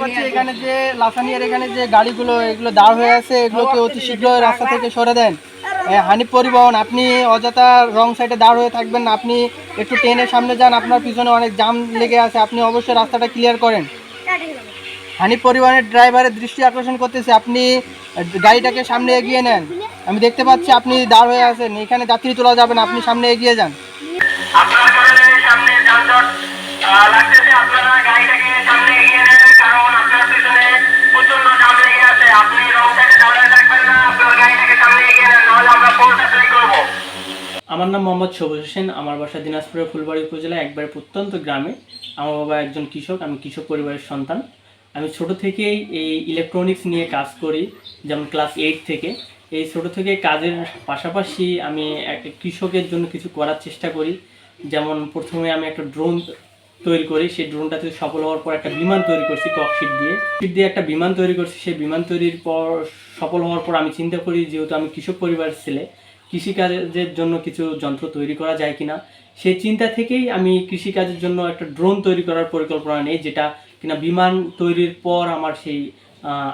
পাচ্ছি এখানে যে লাসানিয়ার এখানে যে গাড়িগুলো এগুলো দাঁড় হয়ে আছে এগুলোকে অতি শীঘ্র রাস্তা থেকে সরে দেন। এ, হানিফ পরিবহন আপনি অযথা রং সাইডে দাঁড় হয়ে থাকবেন না আপনি একটু ট্রেনের সামনে যান আপনার পিছনে অনেক জাম লেগে আছে আপনি অবশ্যই রাস্তাটা ক্লিয়ার করেন। হানিফ পরিবহনের ড্রাইভারের দৃষ্টি আকর্ষণ করতেছে আপনি গাড়িটাকে সামনে এগিয়ে নেন। আমি দেখতে পাচ্ছি আপনি দাঁড় হয়ে আছেন এখানে যাত্রী তোলা যাবে না আপনি সামনে এগিয়ে যান। আপনার সামনে আমার নাম মোহাম্মদ সবুজ হোসেন, আমার বাসা দিনাজপুরের ফুলবাড়ি উপজেলা, একবারে প্রত্যন্ত গ্রামে। আমার বাবা একজন কৃষক, আমি কৃষক পরিবারের সন্তান। আমি ছোট থেকেই এই ইলেকট্রনিক্স নিয়ে কাজ করি, যেমন ক্লাস এইট থেকে। এই ছোট থেকে কাজের পাশাপাশি আমি একটা কৃষকের জন্য কিছু করার চেষ্টা করি। যেমন প্রথমে আমি একটা ড্রোন তৈরি করি, সেই ড্রোনটাতে সফল হওয়ার পর একটা বিমান তৈরি করছি ককশিট দিয়ে। শিট দিয়ে একটা বিমান তৈরি করছি, সেই বিমান তৈরির পর সফল হওয়ার পর আমি চিন্তা করি, যেহেতু আমি কৃষক পরিবারের ছেলে কৃষিকাজের জন্য কিছু যন্ত্র তৈরি করা যায় কিনা? সেই চিন্তা থেকেই আমি কৃষিকাজের জন্য একটা ড্রোন তৈরি করার পরিকল্পনা নেই, যেটা কিনা বিমান তৈরির পর আমার সেই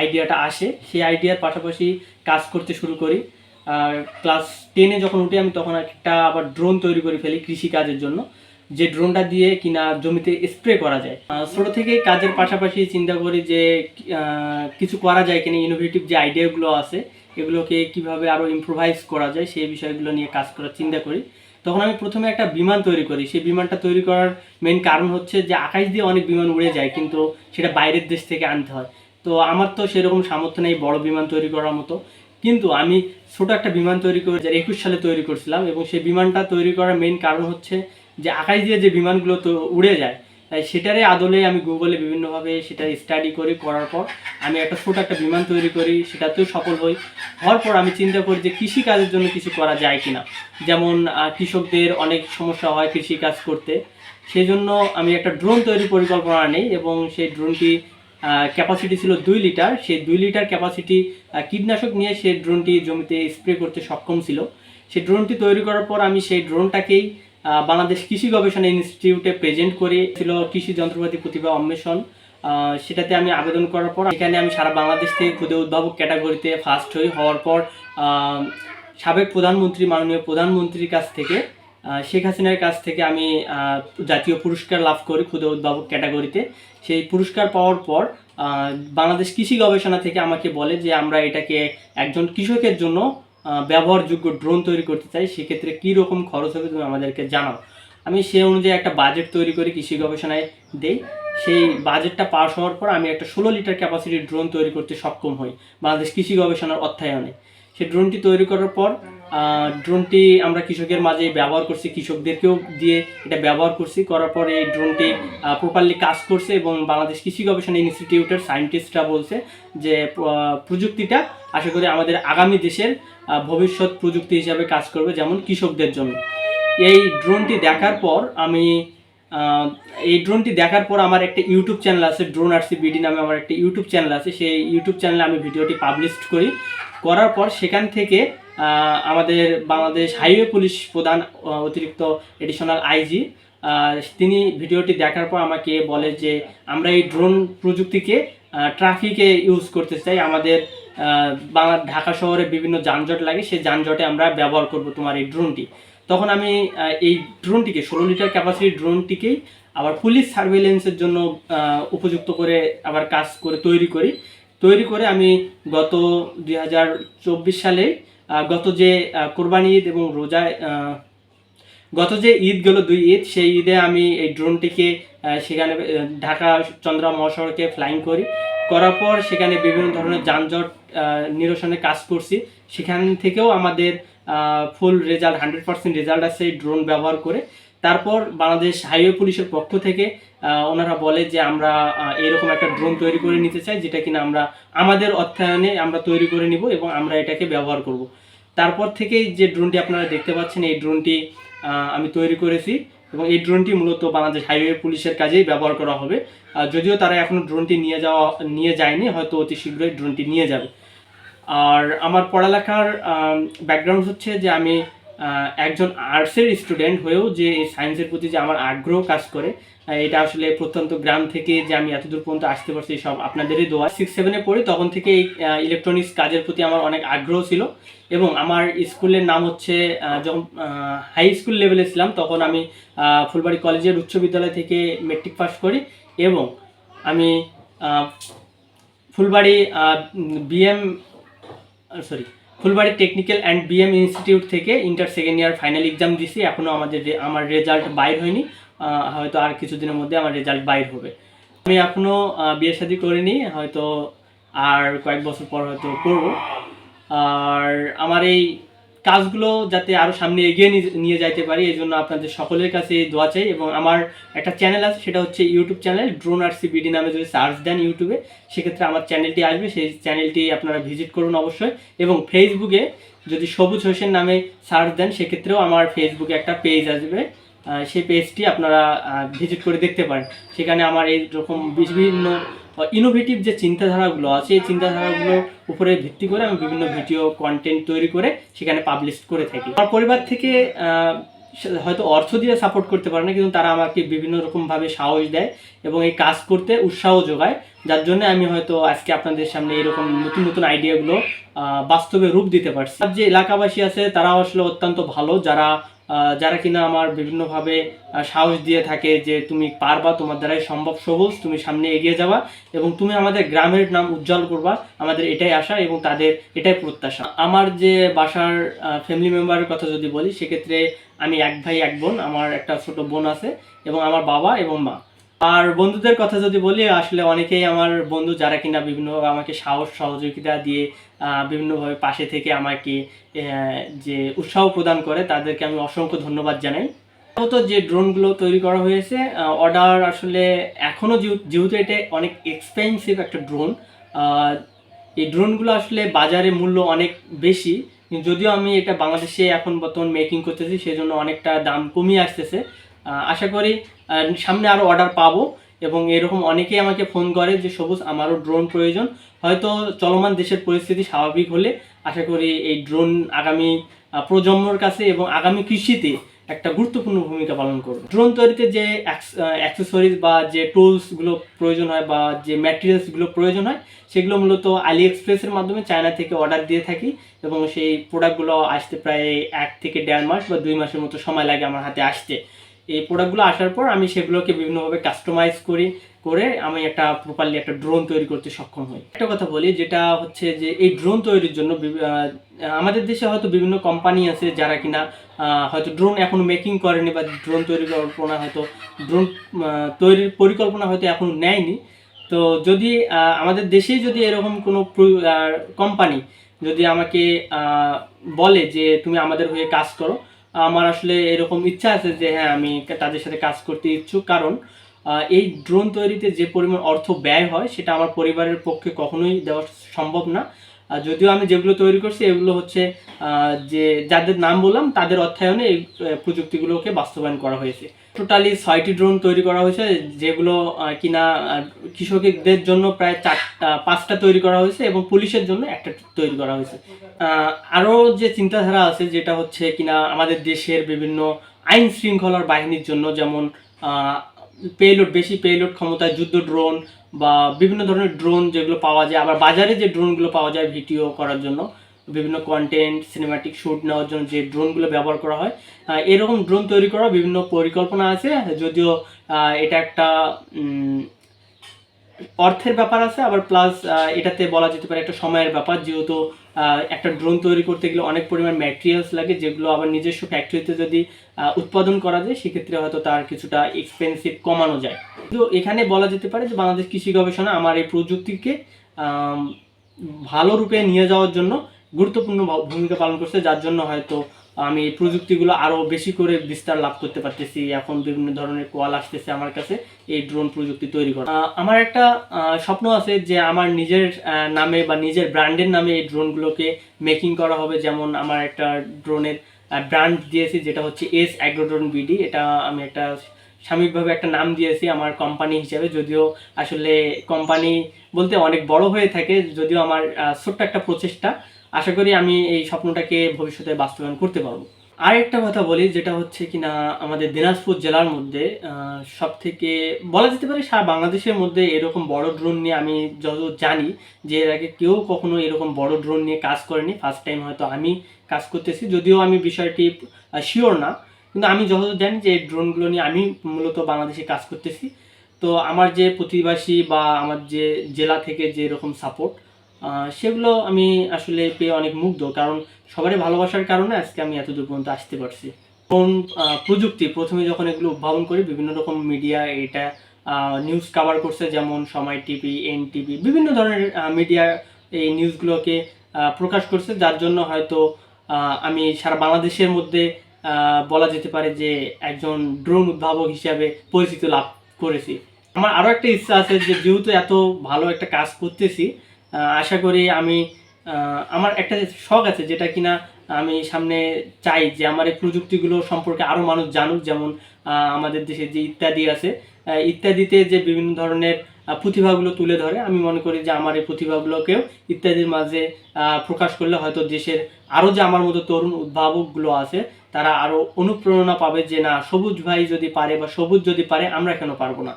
আইডিয়াটা আসে। সেই আইডিয়ার পাশাপাশি কাজ করতে শুরু করি। আর ক্লাস টেনে যখন উঠি, আমি তখন একটা আবার ড্রোন তৈরি করে ফেলি কৃষিকাজের জন্য। যে ড্রোনটা দিয়ে কিনা জমিতে স্প্রে করা যায়। ছোট থেকে কাজের পাশাপাশি চিন্তা করি যে কিছু করা যায় কিনা ইনোভেটিভ যে আইডিয়াগুলো আছে, এগুলোকে কীভাবে আরও ইমপ্রোভাইজ করা যায়, সেই বিষয়গুলো নিয়ে কাজ করার চিন্তা করি। তখন আমি প্রথমে একটা বিমান তৈরি করি। সেই বিমানটা তৈরি করার মেন কারণ হচ্ছে যে, আকাশ দিয়ে অনেক বিমান উড়ে যায়, কিন্তু সেটা বাইরের দেশ থেকে আনতে হয়। তো আমার তো সেরকম সামর্থ্য নেই বড় বিমান তৈরি করার মতো। কিন্তু আমি ছোট একটা বিমান তৈরি করে একুশ সালে তৈরি করছিলাম এবং সেই বিমানটা তৈরি করার মেন কারণ হচ্ছে যে আকাশ দিয়ে যে বিমানগুলো তো উড়ে যায়, তাই সেটারই আদলে আমি গুগলে বিভিন্নভাবে সেটা স্টাডি করি, করার পর আমি একটা ছোট একটা বিমান তৈরি করি, সেটাতেও সফল হই। হওয়ার পর আমি চিন্তা করি যে কৃষিকাজের জন্য কিছু করা যায় কিনা। যেমন কৃষকদের অনেক সমস্যা হয় কৃষিকাজ করতে। সেই জন্য আমি একটা ড্রোন তৈরির পরিকল্পনা নেই এবং সেই ড্রোনটি ক্যাপাসিটি ছিল দুই লিটার। সেই দুই লিটার ক্যাপাসিটি কীটনাশক নিয়ে সেই ড্রোনটি জমিতে স্প্রে করতে সক্ষম ছিল। সেই ড্রোনটি তৈরি করার পর আমি সেই ড্রোনটাকেই বাংলাদেশ কৃষি গবেষণা ইনস্টিটিউটে প্রেজেন্ট করে ছিল কৃষি যন্ত্রপাতি প্রতিভা অন্বেষণ। সেটাতে আমি আবেদন করার পর এখানে আমি সারা বাংলাদেশ থেকে ক্ষুদে উদ্ভাবক ক্যাটাগরিতে ফার্স্ট হই। হওয়ার পর সাবেক প্রধানমন্ত্রী, মাননীয় প্রধানমন্ত্রীর কাছ থেকে শেখ হাসিনার কাছ থেকে আমি জাতীয় পুরস্কার লাভ করি ক্ষুদে উদ্ভাবক ক্যাটাগরিতে। সেই পুরস্কার পাওয়ার পর বাংলাদেশ কৃষি গবেষণা থেকে আমাকে বলে যে আমরা এটাকে একজন কৃষকের জন্য ব্যবহারযোগ্য ড্রোন তৈরি করতে চাই, সেক্ষেত্রে কী রকম খরচ হবে তুমি আমাদেরকে জানাও। আমি সে অনুযায়ী একটা বাজেট তৈরি করে কৃষি গবেষণায় দেই। সেই বাজেটটা পাস হওয়ার পর আমি একটা ষোলো লিটার ক্যাপাসিটির ড্রোন তৈরি করতে সক্ষম হই বাংলাদেশ কৃষি গবেষণার অর্থায়নে সেই ড্রোনটি তৈরি করার পর ড্রোনটি আমরা কৃষকের মাঝে ব্যবহার করছি, কৃষকদেরকেও দিয়ে এটা ব্যবহার করছি। করার পরে এই ড্রোনটি প্রপারলি কাজ করছে এবং বাংলাদেশ কৃষি গবেষণা ইনস্টিটিউটের সায়েন্টিস্টরা বলছে যে প্রযুক্তিটা আশা করি আমাদের আগামী দেশের ভবিষ্যৎ প্রযুক্তি হিসাবে কাজ করবে যেমন কৃষকদের জন্য। এই ড্রোনটি দেখার পর আমি এই ড্রোনটি দেখার পর আমার একটা ইউটিউব চ্যানেল আছে ড্রোন আরসি বিডি নামে আমার একটা ইউটিউব চ্যানেল আছে। সেই ইউটিউব চ্যানেলে আমি ভিডিওটি পাবলিশ করি। করার পর সেখান থেকে আমাদের বাংলাদেশ হাইওয়ে পুলিশ প্রধান অতিরিক্ত এডিশনাল আইজি তিনি ভিডিওটি দেখার পর আমাকে বলে যে আমরা এই ড্রোন প্রযুক্তিকে ট্রাফিকে ইউজ করতে চাই। আমাদের বাংলা, ঢাকা শহরে বিভিন্ন যানজট লাগে, সেই যানজটে আমরা ব্যবহার করব তোমার এই ড্রোনটি তখন আমি এই ড্রোনটিকে ষোলো লিটার ক্যাপাসিটির ড্রোনটিকেই আবার পুলিশ সার্ভেলেন্সের জন্য উপযুক্ত করে আবার কাজ করে, তৈরি করি। তৈরি করে আমি গত দুই হাজার চব্বিশ সালে গত যে কোরবানি ঈদ এবং রোজায় গত যে ঈদ গেল দুই ঈদ, সেই ঈদে আমি এই ড্রোনটিকে সেখানে ঢাকা চন্দ্রা মহাসড়কে ফ্লাইং করি। করার পর সেখানে বিভিন্ন ধরনের যানজট নিরসনে কাজ করছি। সেখান থেকেও আমাদের full result hundred percent result আছে এই ড্রোন ব্যবহার করে। তারপর বাংলাদেশ হাইওয়ে পুলিশের পক্ষ থেকে ওনারা বলে যে আমরা এরকম একটা ড্রোন তৈরি করে নিতে চাই, যেটা কিনা আমরা, আমাদের অর্থায়নে আমরা তৈরি করে নিব এবং আমরা এটাকে ব্যবহার করব। তারপর থেকেই যে ড্রোনটি আপনারা দেখতে পাচ্ছেন, এই ড্রোনটি আমি তৈরি করেছি এবং এই ড্রোনটি মূলত বাংলাদেশ হাইওয়ে পুলিশের কাজেই ব্যবহার করা হবে। যদিও তারা এখনও ড্রোনটি নিয়ে যাওয়া, নিয়ে যায়নি, হয়তো অতি শীঘ্রই ড্রোনটি নিয়ে যাবে। আর আমার পড়ালেখার ব্যাকগ্রাউন্ড হচ্ছে যে আমি একজন আর্টসের স্টুডেন্ট হয়েও যে এই সায়েন্সের প্রতি যে আমার আগ্রহ কাজ করে এটা আসলে প্রত্যন্ত গ্রাম থেকে যে আমি এতদূর পর্যন্ত আসতে পারছি সব আপনাদেরই দোয়া। সিক্স সেভেনে পড়ি, তখন থেকে এই ইলেকট্রনিক্স কাজের প্রতি আমার অনেক আগ্রহ ছিল এবং আমার স্কুলের নাম হচ্ছে যখন হাই স্কুল লেভেলে ছিলাম, তখন আমি ফুলবাড়ি কলেজের উচ্চ বিদ্যালয় থেকে মেট্রিক পাস করি এবং আমি Phulbari BM sorry Phulbari technical and BM institute থেকে inter second year final exam দিছি। এখনও আমাদের আমার রেজাল্ট বাইর হয়নি। হয়তো আর কিছুদিনের মধ্যে আমার রেজাল্ট বাইর হবে। আমি এখনও বিয়ে শাদি করিনি, হয়তো আর কয়েক বছর পর হয়তো করব। আর আমার এই কাজগুলো যাতে আরও সামনে এগিয়ে নিয়ে- যাইতে পারি, এই জন্য আপনাদের সকলের কাছে দোয়া চাই। এবং আমার একটা চ্যানেল আছে, সেটা হচ্ছে YouTube channel drone R BD নামে যদি সার্চ দেন ইউটিউবে সেক্ষেত্রে আমার চ্যানেলটি আসবে। সেই চ্যানেলটি আপনারা ভিজিট করুন অবশ্যই। এবং ফেসবুকে যদি সবুজ হোসেন নামে সার্চ দেন, সেক্ষেত্রেও আমার ফেসবুকে একটা পেজ আসবে। সেই পেজটি আপনারা ভিজিট করে দেখতে পারেন। সেখানে আমার এই রকম বিভিন্ন ইনোভেটিভ যে চিন্তাধারাগুলো আছে, এই চিন্তাধারাগুলোর উপরে ভিত্তি করে আমি বিভিন্ন ভিডিও কন্টেন্ট তৈরি করে সেখানে পাবলিশ করে থাকি। আমার পরিবার থেকে হয়তো অর্থ দিয়ে সাপোর্ট করতে পারে না, কিন্তু তারা আমাকে বিভিন্ন রকমভাবে সাহস দেয় এবং এই কাজ করতে উৎসাহ যোগায়। যার জন্য আমি হয়তো আজকে আপনাদের সামনে এরকম নতুন নতুন আইডিয়াগুলো বাস্তবে রূপ দিতে পারছি। আর যে এলাকাবাসী আছে তারা আসলে অত্যন্ত ভালো। যারা যারা কিনা আমার বিভিন্নভাবে সাহস দিয়ে থাকে যে তুমি পারবা, তোমার দ্বারাই সম্ভব সবুজ, তুমি সামনে এগিয়ে যাবা এবং তুমি আমাদের গ্রামের নাম উজ্জ্বল করবা। আমাদের এটাই আশা এবং তাদের এটাই প্রত্যাশা। আমার যে বাসার ফ্যামিলি মেম্বারের কথা যদি বলি, সেক্ষেত্রে আমি এক ভাই, এক বোন, আমার একটা ছোট বোন আছে এবং আমার বাবা এবং মা। আর বন্ধুদের কথা যদি বলি, আসলে অনেকেই আমার বন্ধু যারা কিনা বিভিন্নভাবে আমাকে সাহস, সহযোগিতা দিয়ে বিভিন্নভাবে পাশে থেকে আমাকে যে উৎসাহ প্রদান করে, তাদেরকে আমি অসংখ্য ধন্যবাদ জানাই। তো যে ড্রোনগুলো তৈরি করা হয়েছে অর্ডার আসলে এখনও যেহেতু এটা অনেক এক্সপেন্সিভ একটা ড্রোন এই ড্রোনগুলো আসলে বাজারে মূল্য অনেক বেশি। যদিও আমি এটা বাংলাদেশে এখন বর্তমান মেকিং করতেছি, সেজন্য অনেকটা দাম কমিয়ে আসতেছে। আশা করি সামনে আরও অর্ডার পাবো। এবং এরকম অনেকেই আমাকে ফোন করে যে, সবুজ, আমারও ড্রোন প্রয়োজন। হয়তো চলমান দেশের পরিস্থিতি স্বাভাবিক হলে আশা করি এই ড্রোন আগামী প্রজন্মর কাছে এবং আগামী কৃষিতে একটা গুরুত্বপূর্ণ ভূমিকা পালন করবে। ড্রোন তৈরিতে যে অ্যাক্সেসরিজ বা যে টুলসগুলো প্রয়োজন হয় বা যে ম্যাটেরিয়ালসগুলো প্রয়োজন হয়, সেগুলো মূলত আলি এক্সপ্রেসের মাধ্যমে চায়না থেকে অর্ডার দিয়ে থাকি এবং সেই প্রোডাক্টগুলো আসতে প্রায় এক থেকে দেড় মাস বা দুই মাসের মতো সময় লাগে আমার হাতে আসতে। এই প্রোডাক্টগুলো আসার পর আমি সেগুলোকে বিভিন্নভাবে কাস্টমাইজ করি, করে আমি একটা প্রপারলি একটা ড্রোন তৈরি করতে সক্ষম হই। একটা কথা বলি, যেটা হচ্ছে যে এই ড্রোন তৈরির জন্য আমাদের দেশে হয়তো বিভিন্ন কোম্পানি আছে যারা কিনা হয়তো ড্রোন এখনও মেকিং করেনি বা ড্রোন তৈরি কল্পনা হয়তো ড্রোন তৈরির পরিকল্পনা হয়তো এখনও নেয়নি। তো যদি আমাদের দেশেই যদি এরকম কোনো কোম্পানি যদি আমাকে বলে যে তুমি আমাদের হয়ে কাজ করো আমার আসলে এরকম ইচ্ছা আছে যে হ্যাঁ আমি তাদের সাথে কাজ করতে ইচ্ছুক। কারণ এই ড্রোন তৈরিতে যে পরিমাণ অর্থ ব্যয় হয়, সেটা আমার পরিবারের পক্ষে কখনোই দেওয়া সম্ভব না। যদিও আমি যেগুলো তৈরি করছি, এগুলো হচ্ছে যে, যাদের নাম বললাম, তাদের অর্থায়নে এই প্রযুক্তিগুলোকে বাস্তবায়ন করা হয়েছে। টোটালি ছয়টি ড্রোন তৈরি করা হয়েছে, যেগুলো কিনা কৃষকদের জন্য প্রায় চারটা, পাঁচটা তৈরি করা হয়েছে এবং পুলিশের জন্য একটা তৈরি করা হয়েছে। আরও যে চিন্তাধারা আছে, যেটা হচ্ছে কিনা আমাদের দেশের বিভিন্ন আইন শৃঙ্খলার বাহিনীর জন্য, যেমন পেলোড বেশি পেলোড ক্ষমতায় যুদ্ধ ড্রোন বা বিভিন্ন ধরনের ড্রোন যেগুলো পাওয়া যায়, আবার বাজারে যে ড্রোনগুলো পাওয়া যায় ভিডিও করার জন্য বিভিন্ন কন্টেন্ট সিনেমাটিক শ্যুট নেওয়ার জন্য যে ড্রোনগুলো ব্যবহার করা হয় এরকম ড্রোন তৈরি করার বিভিন্ন পরিকল্পনা আছে, যদিও এটা একটা অর্থের ব্যাপার আছে, আবার প্লাস এটাতে বলা যেতে পারে একটা সময়ের ব্যাপার, যেহেতু একটা ড্রোন তৈরি করতে গেলে অনেক পরিমাণ ম্যাটেরিয়ালস লাগে, যেগুলো আবার নিজস্ব ফ্যাক্টরিতে যদি উৎপাদন করা যায়, সেক্ষেত্রে হয়তো তার কিছুটা এক্সপেন্সিভ কমানো যায়। কিন্তু এখানে বলা যেতে পারে যে বাংলাদেশ কৃষি গবেষণা আমার এই প্রযুক্তিকে ভালো রূপে নিয়ে যাওয়ার জন্য গুরুত্বপূর্ণ ভূমিকা পালন করছে, যার জন্য হয়তো আমি এই প্রযুক্তিগুলো আরও বেশি করে বিস্তার লাভ করতে পারতেছি। এখন বিভিন্ন ধরনের কোয়াল আসতেছে আমার কাছে, এই ড্রোন প্রযুক্তি তৈরি করা। আমার একটা স্বপ্ন আছে যে আমার নিজের নামে বা নিজের ব্র্যান্ডের নামে এই ড্রোনগুলোকে মেকিং করা হবে। যেমন আমার একটা ড্রোনের ব্র্যান্ড দিয়েছি, যেটা হচ্ছে এস অ্যাগ্রোড্রোন বিডি এটা আমি একটা সাময়িকভাবে একটা নাম দিয়েছি আমার কোম্পানি হিসাবে। যদিও আসলে কোম্পানি বলতে অনেক বড় হয়ে থাকে, যদিও আমার ছোট্ট একটা প্রচেষ্টা। আশা করি আমি এই স্বপ্নটাকে ভবিষ্যতে বাস্তবায়ন করতে পারব। আরেকটা কথা বলি, যেটা হচ্ছে কি না আমাদের দিনাজপুর জেলার মধ্যে সব থেকে বলা যেতে পারে সারা বাংলাদেশের মধ্যে এরকম বড় ড্রোন নিয়ে আমি যত জানি যে এর আগে কেউ কখনো এরকম বড় ড্রোন নিয়ে কাজ করেনি। ফার্স্ট টাইম হয়তো আমি কাজ করতেছি, যদিও আমি বিষয়টি শিওর না। কিন্তু আমি যতদূর জানি যে এই ড্রোনগুলো নিয়ে আমি মূলত বাংলাদেশে কাজ করতেছি। তো আমার যে প্রতিবাসী বা আমার যে জেলা থেকে যে এরকম সাপোর্ট সেগুলো আমি আসলে পেয়ে অনেক মুগ্ধ, কারণ সবারই ভালোবাসার কারণে আজকে আমি এত দূর পর্যন্ত আসতে পারছি। কোন প্রযুক্তি, প্রথমে যখন এগুলো উদ্ভাবন করি, বিভিন্ন রকম মিডিয়া এটা নিউজ কভার করছে, যেমন সময় টিভি এন টিভি বিভিন্ন ধরনের মিডিয়া এই নিউজগুলোকে প্রকাশ করছে। যার জন্য হয়তো আমি সারা বাংলাদেশের মধ্যে বলা যেতে পারে যে একজন ড্রোন উদ্ভাবক হিসাবে পরিচিতি লাভ করেছি। আমার আরও একটা ইচ্ছা আছে যে, যেহেতু এত ভালো একটা কাজ করতেছি আশা করি আমি আমার একটা শখ আছে যেটা কিনা আমি সামনে চাই যে আমার এই প্রযুক্তিগুলো সম্পর্কে আরও মানুষ জানুক, যেমন আমাদের দেশে যে ইত্যাদি আছে ইত্যাদিতে যে বিভিন্ন ধরনের প্রতিভাগুলো তুলে ধরে, আমি মনে করি যে আমার এই প্রতিভাগুলোকেও ইত্যাদির মাঝে প্রকাশ করলে হয়তো দেশের আরও যে আমার মতো তরুণ উদ্ভাবকগুলো আছে, তারা আরও অনুপ্রেরণা পাবে যে না, সবুজ ভাই যদি পারে বা সবুজ যদি পারে, আমরা কেন পারব না?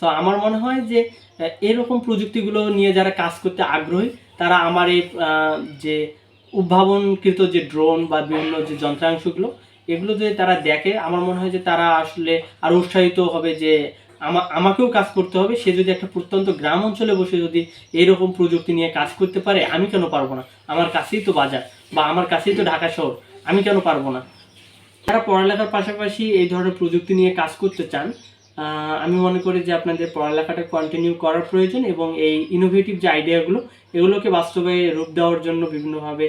সো আমার মনে হয় যে এরকম প্রযুক্তিগুলো নিয়ে যারা কাজ করতে আগ্রহী, তারা আমার এই যে উদ্ভাবনকৃত যে ড্রোন বা বিভিন্ন যে যন্ত্রাংশগুলো, এগুলো যদি তারা দেখে, আমার মনে হয় যে তারা আসলে আরও উৎসাহিত হবে যে আমা- আমাকেও কাজ করতে হবে। সে যদি একটা প্রত্যন্ত গ্রাম অঞ্চলে বসে যদি এরকম প্রযুক্তি নিয়ে কাজ করতে পারে, আমি কেন পারব না? আমার কাছেই তো বাজার বা আমার কাছেই তো ঢাকা শহর, আমি কেন পারব না? যারা পড়ালেখার পাশাপাশি এই ধরনের প্রযুক্তি নিয়ে কাজ করতে চান আমি মনে করি যে আপনাদের পড়ালেখাটা কন্টিনিউ করার প্রয়োজন এবং এই ইনোভেটিভ যে আইডিয়াগুলো এগুলোকে বাস্তবে রূপ দেওয়ার জন্য বিভিন্নভাবে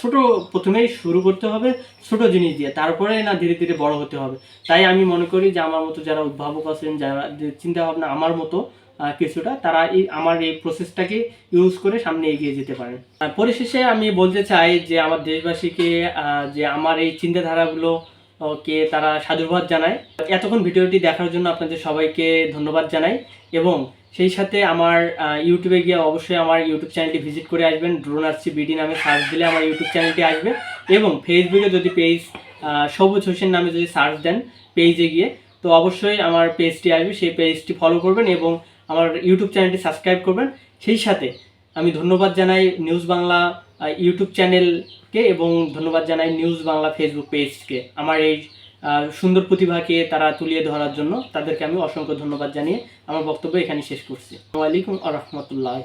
ছোট প্রথমেই শুরু করতে হবে, ছোট জিনিস দিয়ে, তারপরে না ধীরে ধীরে বড় হতে হবে। তাই আমি মনে করি যে আমার মতো যারা উদ্ভাবক আছেন, যারা চিন্তাভাবনা আমার মতো কিছুটা, তারা এই, আমার এই প্রসেসটাকে ইউজ করে সামনে এগিয়ে যেতে পারেন। পরিশেষে আমি বলতে চাই যে আমার দেশবাসীকে যে আমার এই চিন্তাধারাগুলো কে তারা সাধুবাদ জানায়। এতক্ষণ ভিডিওটি দেখার জন্য আপনাদের সবাইকে ধন্যবাদ জানাই এবং সেই সাথে আমার ইউটিউবে গিয়ে অবশ্যই আমার ইউটিউব চ্যানেলটি ভিজিট করে আসবেন। ড্রোন আসছি বিডি নামে সার্চ দিলে আমার ইউটিউব চ্যানেলটি আসবে এবং ফেসবুকে যদি পেজ সবুজ হোসেন নামে যদি সার্চ দেন পেজে গিয়ে, তো অবশ্যই আমার পেজটি আসবে। সেই পেজটি ফলো করবেন এবং আমার ইউটিউব চ্যানেলটি সাবস্ক্রাইব করবেন। সেই সাথে আমি ধন্যবাদ জানাই। নিউজ বাংলা ইউটিউব ইউটিউব চ্যানেলকে এবং ধন্যবাদ জানাই নিউজ বাংলা ফেসবুক পেজকে। আমার এই সুন্দর প্রতিভাকে তারা তুলিয়ে ধরার জন্য তাদেরকে আমি অসংখ্য ধন্যবাদ জানিয়ে আমার বক্তব্য এখানে শেষ করছি। আসসালামু আলাইকুম আ রহমতুল্লাহ